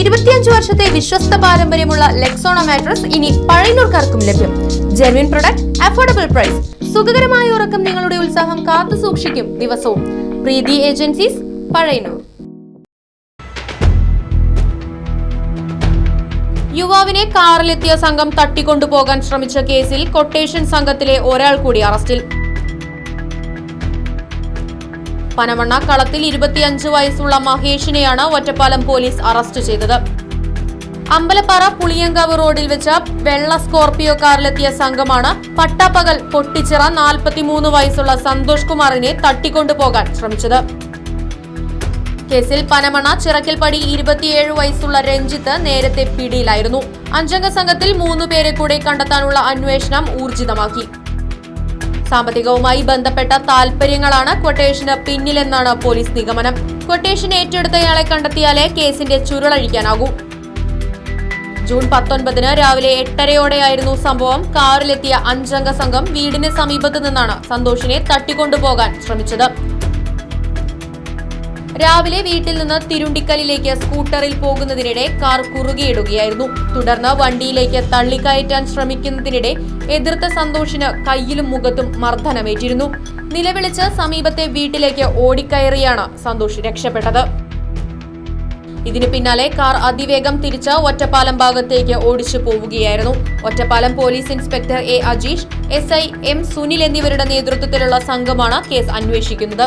ഇരുപത്തിയഞ്ച് വർഷത്തെ വിശ്വസ്ത പാരമ്പര്യമുള്ള ലെക്സോണ മാട്രസ് ഇനി പഴയനൂർക്കാർക്കും ലഭ്യം. ജെർവിൻ പ്രൊഡക്റ്റ് അഫോർഡബിൾ പ്രൈസ് സുഖകരമായ ഉറക്കം നിങ്ങളുടെ ഉത്സാഹം കാത്തു സൂക്ഷിക്കും ദിവസവും. പ്രീതി ഏജൻസീസ് പഴയനൂർ യുവാവിനെ കാറിലെത്തിയ സംഘം തട്ടിക്കൊണ്ടുപോകാൻ ശ്രമിച്ച കേസിൽ കൊട്ടേഷൻ സംഘത്തിലെ ഒരാൾ കൂടി അറസ്റ്റിൽ. പനമണ്ണ കളത്തിൽ ഇരുപത്തിയഞ്ച് വയസ്സുള്ള മഹേഷിനെയാണ് ഒറ്റപ്പാലം പോലീസ് അറസ്റ്റ് ചെയ്തത്. അമ്പലപ്പാറ പുളിയങ്കാവ് റോഡിൽ വെച്ച വെള്ള സ്കോർപിയോ കാറിലെത്തിയ സംഘമാണ് പട്ടാപ്പകൽ പൊട്ടിച്ചിറ നാൽപ്പത്തിമൂന്ന് വയസ്സുള്ള സന്തോഷ് കുമാറിനെ തട്ടിക്കൊണ്ടുപോകാൻ ശ്രമിച്ചത്. കേസിൽ പനമണ ചിറക്കൽപ്പടി ഇരുപത്തിയേഴ് വയസ്സുള്ള രഞ്ജിത്ത് നേരത്തെ പിടിയിലായിരുന്നു. അഞ്ചംഗ സംഘത്തിൽ മൂന്ന് പേരെ കൂടെ കണ്ടെത്താനുള്ള അന്വേഷണം ഊർജിതമാക്കി. സാമ്പത്തികവുമായി ബന്ധപ്പെട്ട താൽപര്യങ്ങളാണ് ക്വട്ടേഷന് പിന്നിലെന്നാണ് പോലീസ് നിഗമനം. ക്വട്ടേഷൻ ഏറ്റെടുത്തയാളെ കണ്ടെത്തിയാലേ കേസിന്റെ ചുരുളഴിക്കാനാകൂ. ജൂൺ പത്തൊൻപതിന് രാവിലെ എട്ടരയോടെയായിരുന്നു സംഭവം. കാറിലെത്തിയ അഞ്ചംഗ സംഘം വീടിന് സമീപത്ത് നിന്നാണ് സന്തോഷിനെ തട്ടിക്കൊണ്ടുപോകാൻ ശ്രമിച്ചത്. രാവിലെ വീട്ടിൽ നിന്ന് തിരുണ്ടിക്കലിലേക്ക് സ്കൂട്ടറിൽ പോകുന്നതിനിടെ കാർ കുറുകിയിടുകയായിരുന്നു. തുടർന്ന് വണ്ടിയിലേക്ക് തള്ളിക്കയറ്റാൻ ശ്രമിക്കുന്നതിനിടെ എതിർത്ത സന്തോഷിന് കയ്യിലും മുഖത്തും മർദ്ദനമേറ്റിരുന്നു. നിലവിളിച്ച് സമീപത്തെ വീട്ടിലേക്ക് ഓടിക്കയറിയാണ് സന്തോഷ് രക്ഷപ്പെട്ടത്. ഇതിനു പിന്നാലെ കാർ അതിവേഗം തിരിച്ച് ഒറ്റപ്പാലം ഭാഗത്തേക്ക് ഓടിച്ചു പോവുകയായിരുന്നു. Ottapalam police inspector A Ajeesh S I M Sunil എന്നിവരുടെ നേതൃത്വത്തിലുള്ള സംഘമാണ് കേസ് അന്വേഷിക്കുന്നത്.